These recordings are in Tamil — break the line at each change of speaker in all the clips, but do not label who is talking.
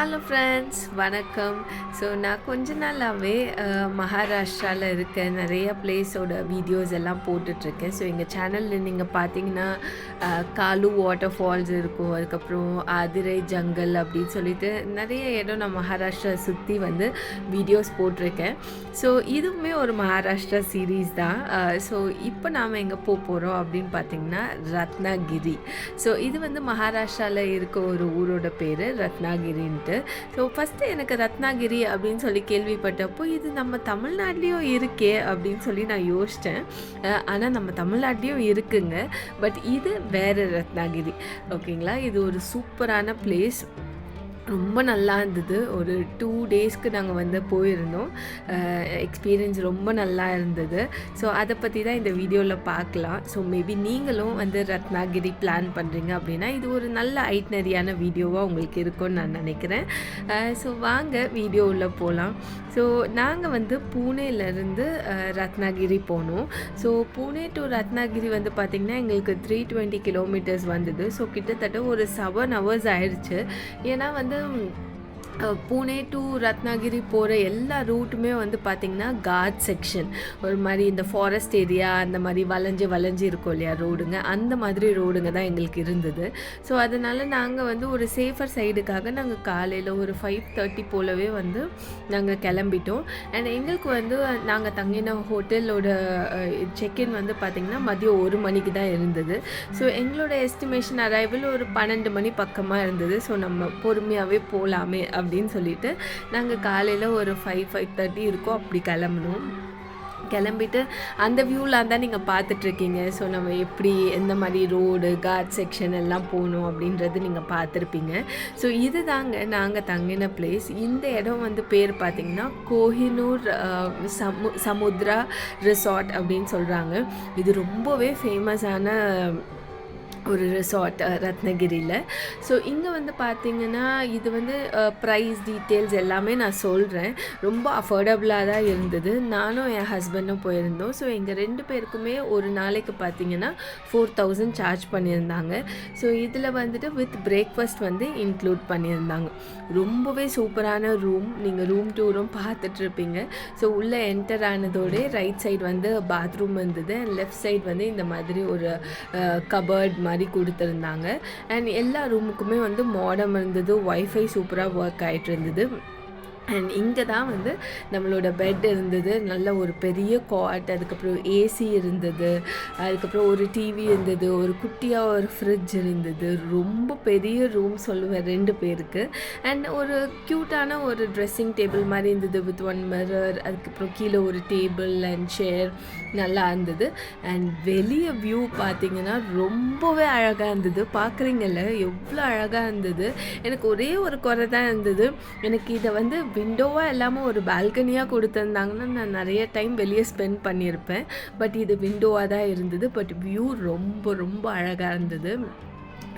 ஹலோ ஃப்ரெண்ட்ஸ் வணக்கம். ஸோ நான் கொஞ்ச நாளாகவே மகாராஷ்டிராவில் இருக்க நிறைய பிளேஸோட வீடியோஸ் எல்லாம் போட்டுட்ருக்கேன். ஸோ எங்கள் சேனலில் நீங்கள் பார்த்தீங்கன்னா காலு வாட்டர் ஃபால்ஸ் இருக்கும். அதுக்கப்புறம் ஆதிரை ஜங்கல் அப்படின்னு சொல்லிட்டு நிறைய இடம் நான் மகாராஷ்டிரா சுற்றி வந்து வீடியோஸ் போட்டிருக்கேன். ஸோ இதுவுமே ஒரு மகாராஷ்டிரா சீரீஸ் தான். ஸோ இப்போ நாம் எங்கே போக போகிறோம் அப்படின்னு பார்த்தீங்கன்னா ரத்னகிரி. ஸோ இது வந்து மகாராஷ்டிராவில் இருக்க ஒரு ஊரோட பேர் ரத்னாகிரின்ட்டு. ஸோ ஃபஸ்ட்டு எனக்கு ரத்னாகிரி அப்படின்னு சொல்லி கேள்விப்பட்டப்போ இது நம்ம தமிழ்நாட்டிலையும் இருக்கே அப்படின்னு சொல்லி நான் யோசித்தேன் ஆனால் நம்ம தமிழ்நாட்டிலையும் இருக்குங்க. பட் இது வேறு ரத்னாகிரி. ஓகேங்களா இது ஒரு சூப்பரான பிளேஸ் ரொம்ப நல்லா இருந்தது. ஒரு டூ டேஸ்க்கு நாங்கள் வந்து போயிருந்தோம். எக்ஸ்பீரியன்ஸ் ரொம்ப நல்லா இருந்தது. ஸோ அதை பற்றி தான் இந்த வீடியோவில் பார்க்கலாம். ஸோ மேபி நீங்களும் வந்து ரத்னாகிரி பிளான் பண்ணுறீங்க அப்படின்னா இது ஒரு நல்ல ஐட்னரியான வீடியோவாக உங்களுக்கு இருக்கும்னு நான் நினைக்கிறேன். ஸோ வாங்க வீடியோவில் போகலாம் ஸோ நாங்கள் வந்து பூனேலேருந்து ரத்னாகிரி போனோம். ஸோ பூனே டு ரத்னாகிரி வந்து பார்த்திங்கன்னா எங்களுக்கு த்ரீ டுவெண்ட்டி கிலோமீட்டர்ஸ் வந்தது. ஸோ கிட்டத்தட்ட ஒரு செவன் ஹவர்ஸ் ஆயிடுச்சு. ஏன்னா வந்து பூனே டு ரத்னாகிரி போகிற எல்லா ரூட்டுமே வந்து பார்த்திங்கன்னா காட் செக்ஷன் ஒரு மாதிரி இந்த ஃபாரஸ்ட் ஏரியா அந்த மாதிரி வளைஞ்சு வளைஞ்சு இருக்கும் இல்லையா ரோடுங்க அந்த மாதிரி ரோடுங்க தான் எங்களுக்கு இருந்தது. ஸோ அதனால் நாங்கள் வந்து ஒரு சேஃபர் சைடுக்காக நாங்கள் காலையில் ஒரு ஃபைவ் தேர்ட்டி போலவே வந்து நாங்கள் கிளம்பிட்டோம். அண்ட் எங்களுக்கு வந்து நாங்கள் தங்கின ஹோட்டலோட செக்இன் வந்து பார்த்திங்கன்னா மதியம் ஒரு மணிக்கு தான் இருந்தது. ஸோ எங்களோட எஸ்டிமேஷன் அரைவல் ஒரு பன்னெண்டு மணி பக்கமாக இருந்தது. ஸோ நம்ம பொறுமையாகவே போகலாமே அப்படின்னு சொல்லிட்டு நாங்கள் காலையில் ஒரு ஃபைவ் ஃபைவ் தேர்ட்டி இருக்கோம். அப்படி கிளம்பணும் கிளம்பிட்டு அந்த வியூவில் தான் நீங்கள் பார்த்துட்ருக்கீங்க ஸோ நம்ம எப்படி எந்த மாதிரி ரோடு காட் செக்ஷன் எல்லாம் போகணும் அப்படின்றது நீங்கள் பார்த்துருப்பீங்க. ஸோ இது தாங்க நாங்கள் தங்கின பிளேஸ் இந்த இடம் வந்து பேர் பார்த்திங்கன்னா கோஹினூர் சமு சமுத்ரா ரிசார்ட் அப்படின்னு சொல்கிறாங்க இது ரொம்பவே ஃபேமஸான ஒரு ரிசார்ட் ரத்னகிரியில் ஸோ இங்கே வந்து பார்த்தீங்கன்னா இது வந்து ப்ரைஸ் டீட்டெயில்ஸ் எல்லாமே நான் சொல்கிறேன் ரொம்ப அஃபோர்டபுளாக தான் இருந்தது. நானும் என் ஹஸ்பண்டும் போயிருந்தோம். ஸோ எங்கள் ரெண்டு பேருக்குமே ஒரு நாளைக்கு பார்த்தீங்கன்னா ஃபோர் தௌசண்ட் சார்ஜ் பண்ணியிருந்தாங்க. ஸோ இதில் வந்துட்டு வித் பிரேக்ஃபாஸ்ட் வந்து இன்க்ளூட் பண்ணியிருந்தாங்க. ரொம்பவே சூப்பரான ரூம் நீங்கள் ரூம் டூரும் பார்த்துட்ருப்பீங்க ஸோ உள்ளே என்டர் ஆனதோடே ரைட் சைடு வந்து பாத்ரூம் இருந்தது. அண்ட் லெஃப்ட் சைடு வந்து இந்த மாதிரி ஒரு கபர்ட் மாதிரி கொடுத்துருந்தாங்க. அண்ட் எல்லா ரூமுக்குமே வந்து மாடம் இருந்தது ஒய்ஃபை சூப்பராக ஒர்க் ஆகிட்டு இருந்தது. அண்ட் இங்கே தான் வந்து நம்மளோட பெட் இருந்தது. நல்ல ஒரு பெரிய காட் அதுக்கப்புறம் ஏசி இருந்தது. அதுக்கப்புறம் ஒரு டிவி இருந்தது. ஒரு குட்டியாக ஒரு ஃப்ரிட்ஜ் இருந்தது. ரொம்ப பெரிய ரூம் சொல்லுவேன் ரெண்டு பேருக்கு. அண்ட் ஒரு க்யூட்டான ஒரு ட்ரெஸ்ஸிங் டேபிள் மாதிரி இருந்தது வித் ஒன் மிரர் அதுக்கப்புறம் கீழே ஒரு டேபிள் அண்ட் சேர் நல்லா இருந்தது. அண்ட் வெளியே வியூ பார்த்தீங்கன்னா ரொம்பவே அழகாக இருந்தது. பார்க்குறீங்கல்ல? எவ்வளோ அழகாக இருந்தது. எனக்கு ஒரே ஒரு குறை தான் இருந்தது. எனக்கு இதை வந்து விண்டோவாக இல்லாமல் ஒரு பால்கனியாக கொடுத்துருந்தாங்கன்னா நான் நிறைய டைம் வெளியே ஸ்பெண்ட் பண்ணியிருப்பேன். பட் இது விண்டோவாக தான் இருந்தது. பட் வியூ ரொம்ப ரொம்ப அழகாக இருந்தது.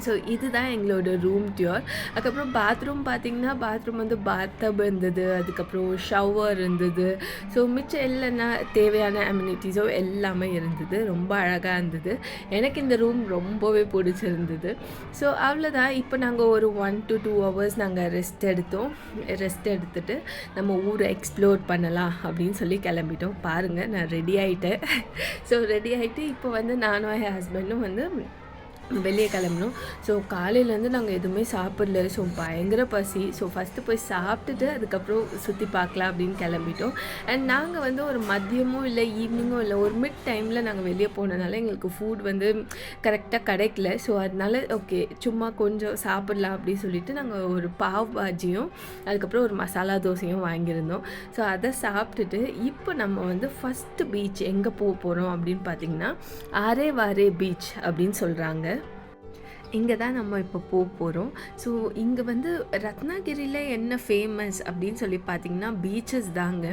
ஸோ இதுதான் எங்களோட ரூம் டியூர் அதுக்கப்புறம் பாத்ரூம் பார்த்தீங்கன்னா பாத்ரூம் வந்து பாத்தப் இருந்தது. அதுக்கப்புறம் ஷவர் இருந்தது. ஸோ மிச்சம் இல்லைன்னா தேவையான அம்யூனிட்டிஸோ எல்லாமே இருந்தது. ரொம்ப அழகாக இருந்தது. எனக்கு இந்த ரூம் ரொம்பவே பிடிச்சிருந்தது. ஸோ அவ்வளோதான் இப்போ நாங்கள் ஒரு ஒன் டு டூ ஹவர்ஸ் நாங்கள் ரெஸ்ட் எடுத்தோம். ரெஸ்ட் எடுத்துட்டு நம்ம ஊரை எக்ஸ்ப்ளோர் பண்ணலாம் அப்படின்னு சொல்லி கிளம்பிட்டோம். பாருங்கள் நான் ரெடி ஆகிட்டேன் ஸோ ரெடி ஆகிட்டு இப்போ வந்து நானும் என் ஹஸ்பண்டும் வந்து வெளியே கிளம்பணும் ஸோ காலையிலேருந்து நாங்கள் எதுவுமே சாப்பிடல. ஸோ பயங்கர பசி. ஸோ ஃபஸ்ட்டு போய் சாப்பிட்டுட்டு அதுக்கப்புறம் சுற்றி பார்க்கலாம் அப்படின்னு கிளம்பிட்டோம். அண்ட் நாங்கள் வந்து ஒரு மதியமும் இல்லை ஈவினிங்கும் இல்லை ஒரு மிட் டைமில் நாங்கள் வெளியே போனதுனால எங்களுக்கு ஃபுட் வந்து கரெக்டாக கிடைக்கல. ஸோ அதனால ஓகே சும்மா கொஞ்சம் சாப்பிட்லாம் அப்படின்னு சொல்லிட்டு நாங்கள் ஒரு பாவ் பாஜியும் அதுக்கப்புறம் ஒரு மசாலா தோசையும் வாங்கியிருந்தோம். ஸோ அதை சாப்பிட்டுட்டு இப்போ நம்ம வந்து ஃபஸ்ட்டு பீச் எங்கே போக போகிறோம் அப்படின்னு பார்த்தீங்கன்னா ஆரே வாரே பீச் அப்படின்னு சொல்கிறாங்க இங்கே தான் நம்ம இப்போ போக போகிறோம் ஸோ இங்கே வந்து ரத்னாகிரியில் என்ன ஃபேமஸ் அப்படின்னு சொல்லி பார்த்தீங்கன்னா பீச்சஸ் தாங்க.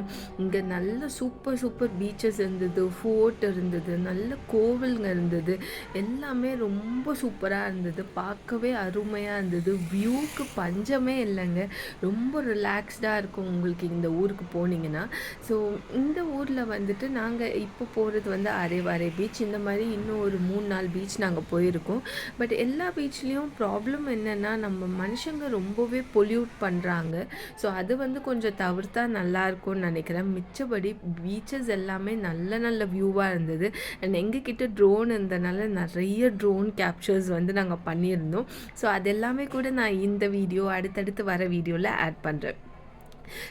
இங்கே நல்ல சூப்பர் சூப்பர் பீச்சஸ் இருந்தது ஃபோர்ட் இருந்தது நல்ல கோவிலுங்க இருந்தது. எல்லாமே ரொம்ப சூப்பராக இருந்தது. பார்க்கவே அருமையாக இருந்தது. வியூக்கு பஞ்சமே இல்லைங்க. ரொம்ப ரிலாக்ஸ்டாக இருக்கும் உங்களுக்கு இந்த ஊருக்கு போனீங்கன்னா. ஸோ இந்த ஊரில் வந்துட்டு நாங்கள் இப்போ போகிறது வந்து அரேவாரே பீச் இந்த மாதிரி இன்னும் ஒரு மூணு நாலு பீச் நாங்கள் போயிருக்கோம். பட் எல்லா பீச்லேயும் ப்ராப்ளம் என்னென்னா நம்ம மனுஷங்க ரொம்பவே பொல்யூட் பண்ணுறாங்க ஸோ அது வந்து கொஞ்சம் தவிர்த்தா நல்லாயிருக்கும்னு நினைக்கிறேன். மிச்சபடி பீச்சஸ் எல்லாமே நல்ல நல்ல வியூவாக இருந்தது. அண்ட் எங்ககிட்ட ட்ரோன் இருந்தனால நிறைய ட்ரோன் கேப்சர்ஸ் வந்து நாங்கள் பண்ணியிருந்தோம். ஸோ அது எல்லாமே கூட நான் இந்த வீடியோ அடுத்தடுத்து வர வீடியோவில் ஆட் பண்ணுறேன்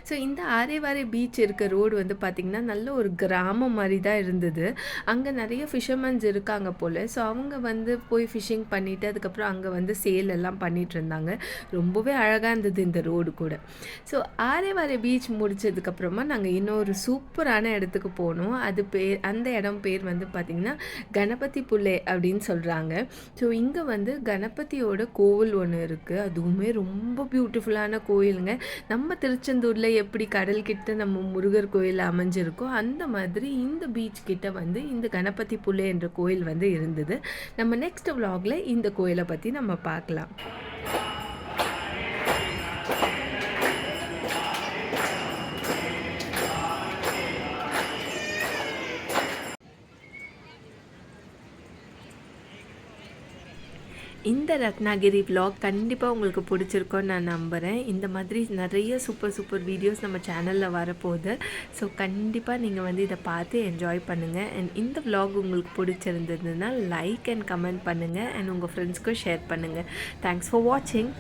ஸோ இந்த ஆரேவாரே பீச் இருக்க ரோடு வந்து பார்த்திங்கன்னா நல்ல ஒரு கிராமம் மாதிரி தான் இருந்தது. அங்கே நிறைய ஃபிஷர்மேன்ஸ் இருக்காங்க போல். ஸோ அவங்க வந்து போய் ஃபிஷிங் பண்ணிவிட்டு அதுக்கப்புறம் அங்கே வந்து சேல் எல்லாம் பண்ணிகிட்டு இருந்தாங்க. ரொம்பவே அழகாக இருந்தது இந்த ரோடு கூட. ஸோ ஆரேவாரே பீச் முடித்ததுக்கப்புறமா நாங்கள் இன்னொரு சூப்பரான இடத்துக்கு போனோம். அது பேர் அந்த இடம் பேர் வந்து பார்த்திங்கன்னா கணபதி புள்ளை அப்படின்னு சொல்கிறாங்க ஸோ இங்கே வந்து கணபதியோட கோவில் ஒன்று இருக்குது அதுவுமே ரொம்ப பியூட்டிஃபுல்லான கோயிலுங்க. நம்ம திருச்செந்தூர் திருச்செந்தூரில் எப்படி கடல் கிட்ட நம்ம முருகர் கோயில் அமைஞ்சிருக்கோ அந்த மாதிரி இந்த பீச் கிட்ட வந்து இந்த கணபதி புள்ளை என்ற கோயில் வந்து இருந்தது. நம்ம நெக்ஸ்ட் vlogல இந்த கோயிலை பற்றி நம்ம பார்க்கலாம். இந்த ரத்னாகிரி விலாக் கண்டிப்பாக உங்களுக்கு பிடிச்சிருக்கோன்னு நான் நம்புகிறேன் இந்த மாதிரி நிறைய சூப்பர் சூப்பர் வீடியோஸ் நம்ம சேனலில் வரப்போகுது. ஸோ கண்டிப்பாக நீங்கள் வந்து இதை பார்த்து என்ஜாய் பண்ணுங்கள் அண்ட் இந்த விலாக் உங்களுக்கு பிடிச்சிருந்ததுன்னா லைக் அண்ட் கமெண்ட் பண்ணுங்கள் அண்ட் உங்கள் ஃப்ரெண்ட்ஸ்க்கும் ஷேர் பண்ணுங்கள் தேங்க்ஸ் ஃபார் வாட்சிங்